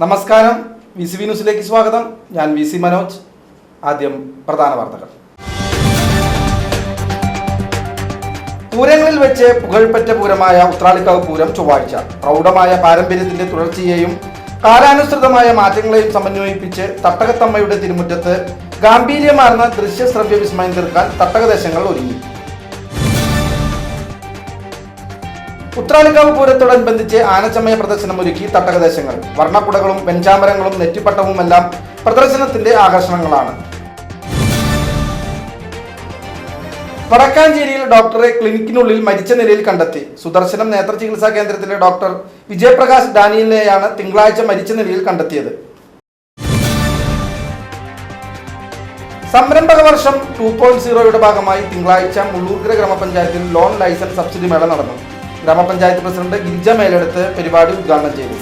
നമസ്കാരം. V C V ന്യൂസിലേക്ക് സ്വാഗതം. ഞാൻ വി സി മനോജ്. ആദ്യം പ്രധാന വാർത്തകൾ. പൂരങ്ങളിൽ വെച്ച് പുകഴ്പറ്റ പൂരമായ ഉത്രാളിക്കാവ് പൂരം ചൊവ്വാഴ്ച. പ്രൗഢമായ പാരമ്പര്യത്തിന്റെ തുടർച്ചയെയും കാലാനുസൃതമായ മാറ്റങ്ങളെയും സമന്വയിപ്പിച്ച് തട്ടകത്തമ്മയുടെ തിരുമുറ്റത്ത് ഗാംഭീര്യമാർന്ന ദൃശ്യശ്രവ്യ വിസ്മയം തീർക്കാൻ തട്ടകദേശങ്ങൾ ഒരുങ്ങി. ഉത്രാളിക്കാവ് പൂരത്തോടനുബന്ധിച്ച് ആനച്ചമയ പ്രദർശനം ഒരുക്കി തട്ടകദേശങ്ങൾ. വർണക്കുടകളും വെഞ്ചാമരങ്ങളും നെറ്റിപ്പട്ടവുമെല്ലാം പ്രദർശനത്തിന്റെ ആകർഷണങ്ങളാണ്. വടക്കാഞ്ചേരിയിൽ ഡോക്ടറെ ക്ലിനിക്കിനുള്ളിൽ മരിച്ച നിലയിൽ കണ്ടെത്തി. സുദർശനം നേത്ര ചികിത്സാ കേന്ദ്രത്തിലെ ഡോക്ടർ വിജയപ്രകാശ് ഡാനിയലിനെയാണ് തിങ്കളാഴ്ച മരിച്ച നിലയിൽ കണ്ടെത്തിയത്. സംരംഭക വർഷം ടു പോയിന്റ് സീറോയുടെ ഭാഗമായി തിങ്കളാഴ്ച മുള്ളൂർക്കര ഗ്രാമപഞ്ചായത്തിൽ ലോൺ ലൈസൻസ് സബ്സിഡി മേള നടന്നു. ഗ്രാമപഞ്ചായത്ത് പ്രസിഡന്റ് ഗിരിജ മേലെടുത്ത് പരിപാടി ഉദ്ഘാടനം ചെയ്തു.